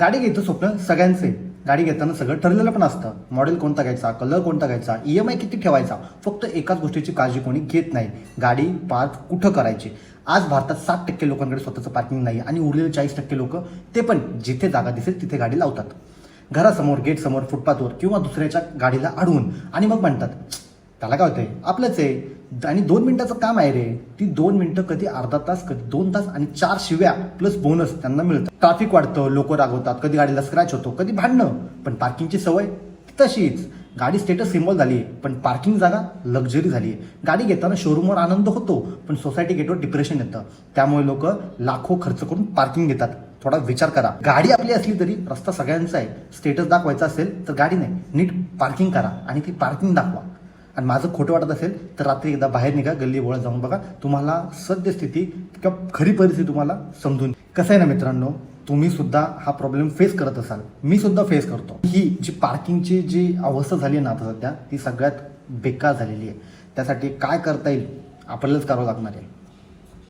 गाडी घ्यायचं स्वप्न सगळ्यांचे. गाडी घेताना सगळं ठरलेलं पण असतं. मॉडेल कोणता घ्यायचा? कलर कोणता घ्यायचा? ई एम आय किती ठेवायचा? फक्त एकाच गोष्टीची काळजी कोणी घेत नाही. गाडी पार्क कुठं करायची? आज भारतात सात टक्के लोकांकडे स्वतःचं पार्किंग नाही आणि उरलेले चाळीस टक्के लोक ते पण जिथे जागा दिसेल तिथे गाडी लावतात. घरासमोर गेटसमोर फुटपाथवर किंवा दुसऱ्याच्या गाडीला अडवून आणि मग म्हणतात त्याला काय होतंय? आपलंच आहे. आणि दोन मिनिटाचं काम आहे रे. ती दोन मिनिटं कधी अर्धा तास कधी दोन तास आणि चार शिव्या प्लस बोनस त्यांना मिळतं ट्राफिक वाढतं लोक रागवतात कधी गाडीला स्क्रॅच होतो कधी भांडणं. पण पार्किंगची सवय तशीच. गाडी स्टेटस सिम्बॉल झाली आहे पण पार्किंग जागा लक्झरी झाली आहे गाडी घेताना शोरूमवर आनंद होतो पण सोसायटी गेटवर डिप्रेशन येतं. त्यामुळे लोक लाखो खर्च करून पार्किंग घेतात. थोडा विचार करा. गाडी आपली असली तरी रस्ता सगळ्यांचा आहे. स्टेटस दाखवायचा असेल तर गाडी नाही. नीट पार्किंग करा आणि ती पार्किंग दाखवा. आणि माझं खोटं वाटत असेल तर रात्री एकदा बाहेर निघा गल्ली बोळा जाऊन बघा. तुम्हाला सद्यस्थिती किंवा खरी परिस्थिती तुम्हाला समजून कसं आहे ना मित्रांनो तुम्ही सुद्धा हा प्रॉब्लेम फेस करत असाल. मी सुद्धा फेस करतो. ही जी पार्किंगची जी अवस्था झाली आहे ना आता सध्या ती सगळ्यात बेकार झालेली आहे. त्यासाठी काय करता येईल? आपल्यालाच करावं लागणार आहे.